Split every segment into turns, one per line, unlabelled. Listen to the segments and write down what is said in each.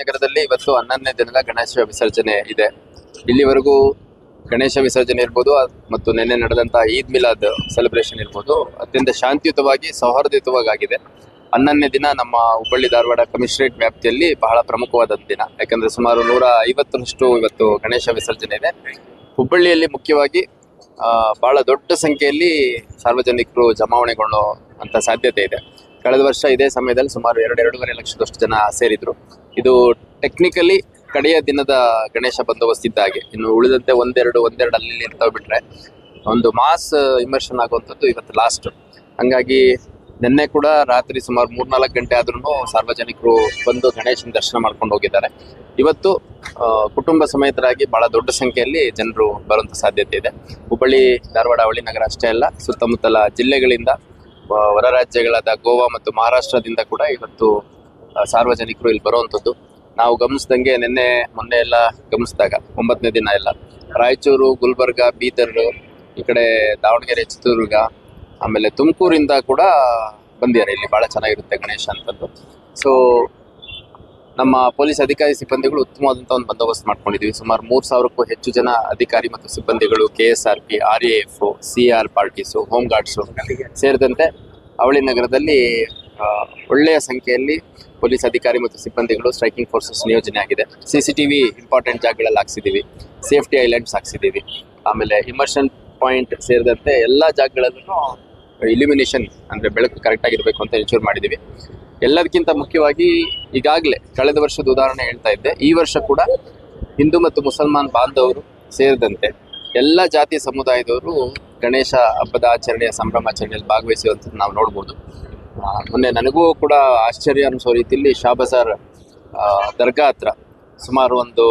ನಗರದಲ್ಲಿ ಇವತ್ತು ಹನ್ನೊಂದನೇ ದಿನದ ಗಣೇಶ ವಿಸರ್ಜನೆ ಇದೆ. ಇಲ್ಲಿವರೆಗೂ ಗಣೇಶ ವಿಸರ್ಜನೆ ಇರ್ಬೋದು ಮತ್ತು ನಿನ್ನೆ ನಡೆದಂತಹ ಈದ್ ಮಿಲಾದ್ ಸೆಲೆಬ್ರೇಷನ್ ಇರ್ಬೋದು. ಅತ್ಯಂತ ಶಾಂತಿಯುತವಾಗಿ ಸೌಹಾರ್ದಯುತವಾಗಿ ಆಗಿದೆ ಹನ್ನೊಂದನೇ ದಿನ ನಮ್ಮ ಹುಬ್ಬಳ್ಳಿ ಧಾರವಾಡ ಕಮಿಷನರೇಟ್ ವ್ಯಾಪ್ತಿಯಲ್ಲಿ ಬಹಳ ಪ್ರಮುಖವಾದ ದಿನ. ಯಾಕಂದ್ರೆ ಸುಮಾರು ನೂರ ಐವತ್ತರಷ್ಟು ಇವತ್ತು ಗಣೇಶ ವಿಸರ್ಜನೆ ಇದೆ. ಹುಬ್ಬಳ್ಳಿಯಲ್ಲಿ ಮುಖ್ಯವಾಗಿ ಬಹಳ ದೊಡ್ಡ ಸಂಖ್ಯೆಯಲ್ಲಿ ಸಾರ್ವಜನಿಕರು ಜಮಾವಣೆಗೊಳ್ಳೋ ಅಂತ ಸಾಧ್ಯತೆ ಇದೆ. ಕಳೆದ ವರ್ಷ ಇದೇ ಸಮಯದಲ್ಲಿ ಸುಮಾರು ಎರಡು ಎರಡೂವರೆ ಲಕ್ಷದಷ್ಟು ಜನ ಸೇರಿದ್ರು. ಇದು ಟೆಕ್ನಿಕಲಿ ಕಡೆಯ ದಿನದ ಗಣೇಶ ಬಂದೋಬಸ್ತ್ ಇದ್ದ ಹಾಗೆ. ಇನ್ನು ಉಳಿದಂತೆ ಒಂದೆರಡು ಒಂದೆರಡು ಅಲ್ಲಿ ಇರ್ತಾವೆ ಬಿಟ್ರೆ ಒಂದು ಮಾಸ್ ಇಮರ್ಷನ್ ಆಗುವಂಥದ್ದು ಇವತ್ತು ಲಾಸ್ಟ್ ಹಂಗಾಗಿ ನಿನ್ನೆ ಕೂಡ ರಾತ್ರಿ ಸುಮಾರು ಮೂರ್ನಾಲ್ಕು ಗಂಟೆ ಆದ್ರೂ ಸಾರ್ವಜನಿಕರು ಬಂದು ಗಣೇಶನ ದರ್ಶನ ಮಾಡ್ಕೊಂಡು ಹೋಗಿದ್ದಾರೆ. ಇವತ್ತು ಕುಟುಂಬ ಸಮೇತರಾಗಿ ಬಹಳ ದೊಡ್ಡ ಸಂಖ್ಯೆಯಲ್ಲಿ ಜನರು ಬರುವಂತ ಸಾಧ್ಯತೆ ಇದೆ. ಹುಬ್ಬಳ್ಳಿ, ಧಾರವಾಡ, ಅವಳಿ ನಗರ ಅಷ್ಟೇ ಅಲ್ಲ, ಸುತ್ತಮುತ್ತಲ ಜಿಲ್ಲೆಗಳಿಂದ ಹೊರ ರಾಜ್ಯಗಳಾದ ಗೋವಾ ಮತ್ತು ಮಹಾರಾಷ್ಟ್ರದಿಂದ ಕೂಡ ಇವತ್ತು ಸಾರ್ವಜನಿಕರು ಇಲ್ಲಿ ಬರುವಂಥದ್ದು. ನಾವು ಗಮನಿಸ್ದಂಗೆ ನಿನ್ನೆ ಮೊನ್ನೆ ಎಲ್ಲ ಗಮನಿಸಿದಾಗ, ಒಂಬತ್ತನೇ ದಿನ ಎಲ್ಲ. ರಾಯಚೂರು, ಗುಲ್ಬರ್ಗ, ಬೀದರ್, ಈ ಕಡೆ ದಾವಣಗೆರೆ, ಚಿತ್ರದುರ್ಗ, ಆಮೇಲೆ ತುಮಕೂರಿಂದ ಕೂಡ ಬಂದಿದ್ದಾರೆ. ಇಲ್ಲಿ ಬಹಳ ಚೆನ್ನಾಗಿರುತ್ತೆ ಗಣೇಶ ಅಂತಂದು ಸೊ ನಮ್ಮ ಪೊಲೀಸ್ ಅಧಿಕಾರಿ ಸಿಬ್ಬಂದಿಗಳು ಉತ್ತಮವಾದಂಥ ಒಂದು ಬಂದೋಬಸ್ತ್ ಮಾಡ್ಕೊಂಡಿದ್ವಿ ಸುಮಾರು ಮೂರು ಸಾವಿರಕ್ಕೂ ಹೆಚ್ಚು ಜನ ಅಧಿಕಾರಿ ಮತ್ತು ಸಿಬ್ಬಂದಿಗಳು K S R P R A F C R parties home guards ಸೇರಿದಂತೆ ಅವಳಿ ನಗರದಲ್ಲಿ ಒಳ್ಳೆಯ ಸಂಖ್ಯೆಯಲ್ಲಿ ಪೊಲೀಸ್ ಅಧಿಕಾರಿ ಮತ್ತು ಸಿಬ್ಬಂದಿಗಳು ಸ್ಟ್ರೈಕಿಂಗ್ ಫೋರ್ಸಸ್ ನಿಯೋಜನೆ ಆಗಿದೆ. C C T V important ಜಾಗಗಳಲ್ಲಿ ಹಾಕ್ಸಿದ್ದೀವಿ ಸೇಫ್ಟಿ ಐಲ್ಯಾಂಡ್ಸ್ ಹಾಕ್ಸಿದ್ದೀವಿ ಆಮೇಲೆ ಇಮರ್ಷನ್ ಪಾಯಿಂಟ್ ಸೇರಿದಂತೆ ಎಲ್ಲ ಜಾಗಗಳಲ್ಲೂ ಇಲ್ಯುಮಿನೇಷನ್ ಅಂದರೆ ಬೆಳಕು ಕರೆಕ್ಟ್ ಆಗಿರಬೇಕು ಅಂತ ಎನ್ಶೂರ್ ಮಾಡಿದ್ದೀವಿ ಎಲ್ಲದಕ್ಕಿಂತ ಮುಖ್ಯವಾಗಿ ಈಗಾಗಲೇ ಕಳೆದ ವರ್ಷದ ಉದಾಹರಣೆ ಹೇಳ್ತಾ ಇದ್ದೆ. ಈ ವರ್ಷ ಕೂಡ ಹಿಂದೂ ಮತ್ತು ಮುಸಲ್ಮಾನ್ ಬಾಂಧವರು ಸೇರಿದಂತೆ ಎಲ್ಲ ಜಾತಿ ಸಮುದಾಯದವರು ಗಣೇಶ ಹಬ್ಬದ ಆಚರಣೆಯ ಸಂಭ್ರಮಾಚರಣೆಯಲ್ಲಿ ಭಾಗವಹಿಸುವಂಥದ್ದು ನಾವು ನೋಡ್ಬೋದು. ಮೊನ್ನೆ ನನಗೂ ಕೂಡ ಆಶ್ಚರ್ಯ ಅನಿಸೋ ರೀತಿಯಲ್ಲಿ ಶಾ ದರ್ಗಾ ಹತ್ರ ಸುಮಾರು ಒಂದು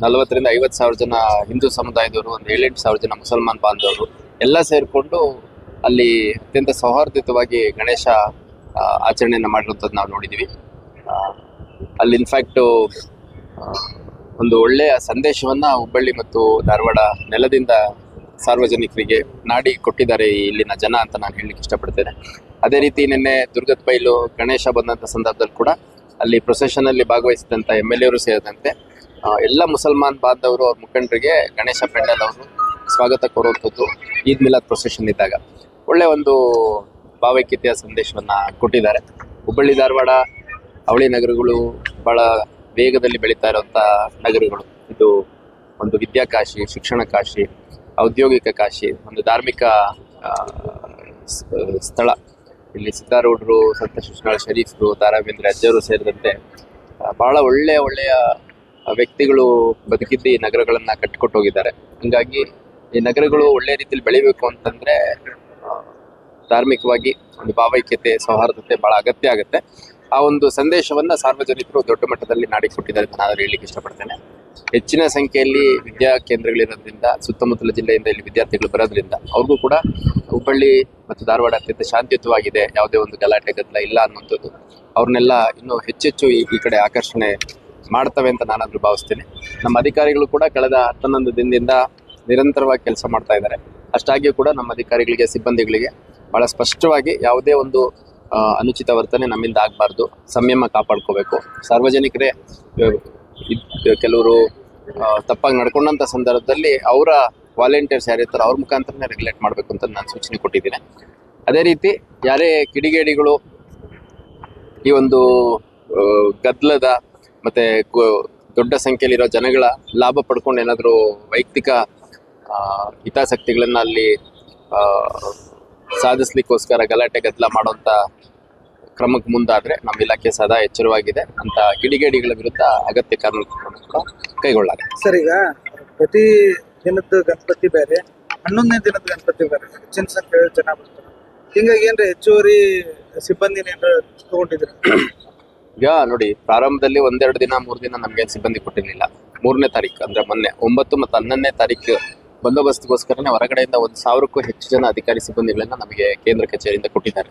ನಲವತ್ತರಿಂದ ಐವತ್ತು ಸಾವಿರ ಜನ ಹಿಂದೂ ಸಮುದಾಯದವರು, ಒಂದು ಏಳೆಂಟು ಸಾವಿರ ಜನ ಮುಸಲ್ಮಾನ್ ಬಾಂಧವರು ಎಲ್ಲ ಸೇರಿಕೊಂಡು ಅಲ್ಲಿ ಅತ್ಯಂತ ಸೌಹಾರ್ದಯುತವಾಗಿ ಗಣೇಶ ಆಚರಣೆಯನ್ನು ಮಾಡಿರುವಂಥದ್ದು ನಾವು ನೋಡಿದ್ದೀವಿ ಅಲ್ಲಿ ಇನ್ಫ್ಯಾಕ್ಟು ಒಂದು ಒಳ್ಳೆಯ ಸಂದೇಶವನ್ನು ಹುಬ್ಬಳ್ಳಿ ಮತ್ತು ಧಾರವಾಡ ನೆಲದಿಂದ ಸಾರ್ವಜನಿಕರಿಗೆ ನಾಡಿ ಕೊಟ್ಟಿದ್ದಾರೆ ಇಲ್ಲಿನ ಜನ ಅಂತ ನಾನು ಹೇಳಲಿಕ್ಕೆ ಇಷ್ಟಪಡ್ತೇನೆ. ಅದೇ ರೀತಿ ನಿನ್ನೆ ದುರ್ಗದ ಬೈಲು ಗಣೇಶ ಬಂದಂಥ ಸಂದರ್ಭದಲ್ಲಿ ಕೂಡ ಅಲ್ಲಿ ಪ್ರೊಸೆಷನ್ ಅಲ್ಲಿ ಭಾಗವಹಿಸಿದಂಥ ಎಂ ಎಲ್ ಎರು ಸೇರಿದಂತೆ ಎಲ್ಲ ಮುಸಲ್ಮಾನ್ ಬಾಂಧವರು ಅವ್ರ ಮುಖಂಡರಿಗೆ ಗಣೇಶ ಪೆಂಡಲ್ ಅವರು ಸ್ವಾಗತ ಕೋರುವಂಥದ್ದು ಈದ್ ಮಿಲಾದ್ ಪ್ರೊಸೆಷನ್ ಇದ್ದಾಗ. ಒಳ್ಳೆ ಒಂದು ಭಾವೈಕ್ಯತೆಯ ಸಂದೇಶವನ್ನ ಕೊಟ್ಟಿದ್ದಾರೆ. ಹುಬ್ಬಳ್ಳಿ, ಧಾರವಾಡ, ಅವಳಿ ನಗರಗಳು ಬಹಳ ವೇಗದಲ್ಲಿ ಬೆಳೀತಾ ಇರುವಂಥ ನಗರಗಳು. ಇದು ಒಂದು ವಿದ್ಯಾಕಾಶಿ ಶಿಕ್ಷಣ ಕಾಶಿ, ಔದ್ಯೋಗಿಕ ಕಾಶಿ, ಒಂದು ಧಾರ್ಮಿಕ ಸ್ಥಳ. ಇಲ್ಲಿ ಸಿದ್ದಾರೂಢರು ಸಂತ ಶಿಶುನಾಳ ಶರೀಫ್ರು ತಾರಾಬೇಂದ್ರ ಅಜ್ಜರು ಸೇರಿದಂತೆ ಬಹಳ ಒಳ್ಳೆಯ ಒಳ್ಳೆಯ ವ್ಯಕ್ತಿಗಳು ಬದುಕಿದ್ದು ಈ ನಗರಗಳನ್ನ ಕಟ್ಟಿಕೊಟ್ಟು ಹೋಗಿದ್ದಾರೆ. ಹೀಗಾಗಿ ಈ ನಗರಗಳು ಒಳ್ಳೆ ರೀತಿಯಲ್ಲಿ ಬೆಳಿಬೇಕು ಅಂತಂದ್ರೆ ಧಾರ್ಮಿಕವಾಗಿ ಒಂದು ಭಾವೈಕ್ಯತೆ, ಸೌಹಾರ್ದತೆ ಬಹಳ ಅಗತ್ಯ ಆಗುತ್ತೆ. ಆ ಒಂದು ಸಂದೇಶವನ್ನ ಸಾರ್ವಜನಿಕರು ದೊಡ್ಡ ಮಟ್ಟದಲ್ಲಿ ನಾಡಿಗೆ ಕೊಟ್ಟಿದ್ದಾರೆ ನಾನು ಹೇಳಲಿಕ್ಕೆ ಇಷ್ಟಪಡ್ತೇನೆ. ಹೆಚ್ಚಿನ ಸಂಖ್ಯೆಯಲ್ಲಿ ವಿದ್ಯಾ ಕೇಂದ್ರಗಳಿರೋದ್ರಿಂದ, ಸುತ್ತಮುತ್ತಲ ಜಿಲ್ಲೆಯಿಂದ ಇಲ್ಲಿ ವಿದ್ಯಾರ್ಥಿಗಳು ಬರೋದ್ರಿಂದ ಅವ್ರಿಗೂ ಕೂಡ ಹುಬ್ಬಳ್ಳಿ ಮತ್ತು ಧಾರವಾಡ ಅತ್ಯಂತ ಶಾಂತಿಯುತವಾಗಿದೆ. ಯಾವುದೇ ಒಂದು ಗಲಾಟೆ, ಗದ್ದಲ ಇಲ್ಲ ಅನ್ನುವಂಥದ್ದು. ಅವ್ರನ್ನೆಲ್ಲ ಇನ್ನೂ ಹೆಚ್ಚೆಚ್ಚು ಈ ಈ ಕಡೆ ಆಕರ್ಷಣೆ ಮಾಡ್ತವೆ ಅಂತ ನಾನಾದ್ರೂ ಭಾವಿಸ್ತೇನೆ. ನಮ್ಮ ಅಧಿಕಾರಿಗಳು ಕೂಡ ಕಳೆದ ಹತ್ತೊಂದೊಂದು ದಿನದಿಂದ ನಿರಂತರವಾಗಿ ಕೆಲಸ ಮಾಡ್ತಾ ಇದ್ದಾರೆ. ಅಷ್ಟಾಗಿಯೂ ಕೂಡ ನಮ್ಮ ಅಧಿಕಾರಿಗಳಿಗೆ, ಸಿಬ್ಬಂದಿಗಳಿಗೆ ಬಹಳ ಸ್ಪಷ್ಟವಾಗಿ ಯಾವುದೇ ಒಂದು ಅನುಚಿತ ವರ್ತನೆ ನಮ್ಮಿಂದ ಆಗಬಾರ್ದು. ಸಂಯಮ ಕಾಪಾಡ್ಕೋಬೇಕು. ಸಾರ್ವಜನಿಕರೇ ಕೆಲವರು ತಪ್ಪಾಗಿ ನಡ್ಕೊಂಡಂಥ ಸಂದರ್ಭದಲ್ಲಿ ಅವರ ವಾಲಂಟಿಯರ್ಸ್ ಯಾರಿರ್ತಾರೋ ಅವ್ರ ಮುಖಾಂತರನೇ ರೆಗ್ಯುಲೇಟ್ ಮಾಡಬೇಕು ಅಂತ ನಾನು ಸೂಚನೆ ಕೊಟ್ಟಿದ್ದೀನಿ. ಅದೇ ರೀತಿ ಯಾರೇ ಕಿಡಿಗೇಡಿಗಳು ಈ ಒಂದು ಗದ್ದಲದ ಮತ್ತೆ ದೊಡ್ಡ ಸಂಖ್ಯೆಯಲ್ಲಿರೋ ಜನಗಳ ಲಾಭ ಪಡ್ಕೊಂಡು ಏನಾದರೂ ವೈಯಕ್ತಿಕ ಹಿತಾಸಕ್ತಿಗಳನ್ನ ಅಲ್ಲಿ ಸಾಧಿಸ್ಲಿಕ್ಕೋಸ್ಕರ ಗಲಾಟೆ ಗದ್ದಲ ಮಾಡುವಂತ ಕ್ರಮಕ್ಕೆ ಮುಂದಾದ್ರೆ ನಮ್ಮ ಇಲಾಖೆ ಸದಾ ಎಚ್ಚರವಾಗಿದೆ. ಅಂತ ಕಿಡಿಗೇಡಿಗಳ ವಿರುದ್ಧ ಅಗತ್ಯ ಕ್ರಮ ಕೈಗೊಳ್ಳಲಾಗಿದೆ.
ಸರ್ ಈಗ ಪ್ರತಿ ದಿನದ ಗಣಪತಿ ಬೇರೆ ಹನ್ನೊಂದನೇ ದಿನದ ಗಣಪತಿ ಬೇರೆ ಹೆಚ್ಚಿನ ಸಂಖ್ಯೆ ಜನ ಬರ್ತಾರೆ. ಹಿಂಗಾಗಿ ಏನ್ರಿ ಹೆಚ್ಚುವರಿ ಸಿಬ್ಬಂದಿನ ತಗೊಂಡಿದ್ರೆ ತಗೊಂಡಿದ್ರಿ
ಈಗ ನೋಡಿ ಪ್ರಾರಂಭದಲ್ಲಿ ಒಂದೆರಡು ದಿನ ಮೂರು ದಿನ ನಮಗೆ ಸಿಬ್ಬಂದಿ ಕೊಟ್ಟಿರಲಿಲ್ಲ. ಮೂರನೇ ತಾರೀಕು ಅಂದ್ರೆ ಮೊನ್ನೆ ಒಂಬತ್ತು ಮತ್ತು ಹನ್ನೊಂದನೇ ತಾರೀಕು ಬಂದೋಬಸ್ತ್ಗೋಸ್ಕರನೇ ಹೊರಗಡೆಯಿಂದ ಒಂದು ಸಾವಿರಕ್ಕೂ ಹೆಚ್ಚು ಜನ ಅಧಿಕಾರಿ ಸಿಬ್ಬಂದಿಗಳನ್ನ ನಮಗೆ ಕೇಂದ್ರ ಕಚೇರಿಯಿಂದ ಕೊಟ್ಟಿದ್ದಾರೆ.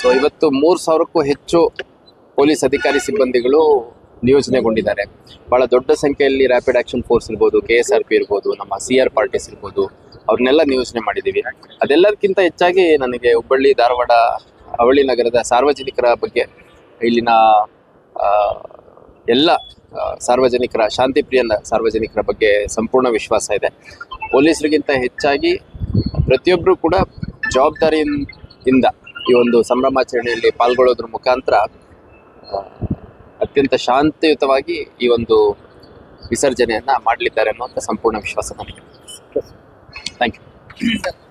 ಸೊ ಇವತ್ತು ಮೂರು ಸಾವಿರಕ್ಕೂ ಹೆಚ್ಚು ಪೊಲೀಸ್ ಅಧಿಕಾರಿ ಸಿಬ್ಬಂದಿಗಳು ನಿಯೋಜನೆಗೊಂಡಿದ್ದಾರೆ. ಬಹಳ ದೊಡ್ಡ ಸಂಖ್ಯೆಯಲ್ಲಿ ರ್ಯಾಪಿಡ್ ಆಕ್ಷನ್ ಫೋರ್ಸ್ ಇರ್ಬೋದು ಕೆ ಎಸ್ ಆರ್ ಪಿ ಇರ್ಬೋದು, ನಮ್ಮ ಸಿ ಆರ್ ಪಾರ್ಟೀಸ್ ಇರ್ಬೋದು, ಅವ್ರನ್ನೆಲ್ಲ ನಿಯೋಜನೆ ಮಾಡಿದ್ದೀವಿ. ಅದೆಲ್ಲದಕ್ಕಿಂತ ಹೆಚ್ಚಾಗಿ ನನಗೆ ಹುಬ್ಬಳ್ಳಿ, ಧಾರವಾಡ ಅವಳಿ ನಗರದ ಸಾರ್ವಜನಿಕರ ಬಗ್ಗೆ ಇಲ್ಲಿನ ಎಲ್ಲ ಸಾರ್ವಜನಿಕರ ಶಾಂತಿ ಪ್ರಿಯ ಸಾರ್ವಜನಿಕರ ಬಗ್ಗೆ ಸಂಪೂರ್ಣ ವಿಶ್ವಾಸ ಇದೆ. ಪೊಲೀಸರಿಗಿಂತ ಹೆಚ್ಚಾಗಿ ಪ್ರತಿಯೊಬ್ಬರು ಕೂಡ ಜವಾಬ್ದಾರಿಯಿಂದ ಈ ಒಂದು ಸಂಭ್ರಮಾಚರಣೆಯಲ್ಲಿ ಪಾಲ್ಗೊಳ್ಳೋದ್ರ ಮುಖಾಂತರ ಅತ್ಯಂತ ಶಾಂತಿಯುತವಾಗಿ ಈ ಒಂದು ವಿಸರ್ಜನೆಯನ್ನ ಮಾಡಲಿದ್ದಾರೆ ಅನ್ನುವಂಥ ಸಂಪೂರ್ಣ ವಿಶ್ವಾಸ ನನಗೆ ಥ್ಯಾಂಕ್ ಯು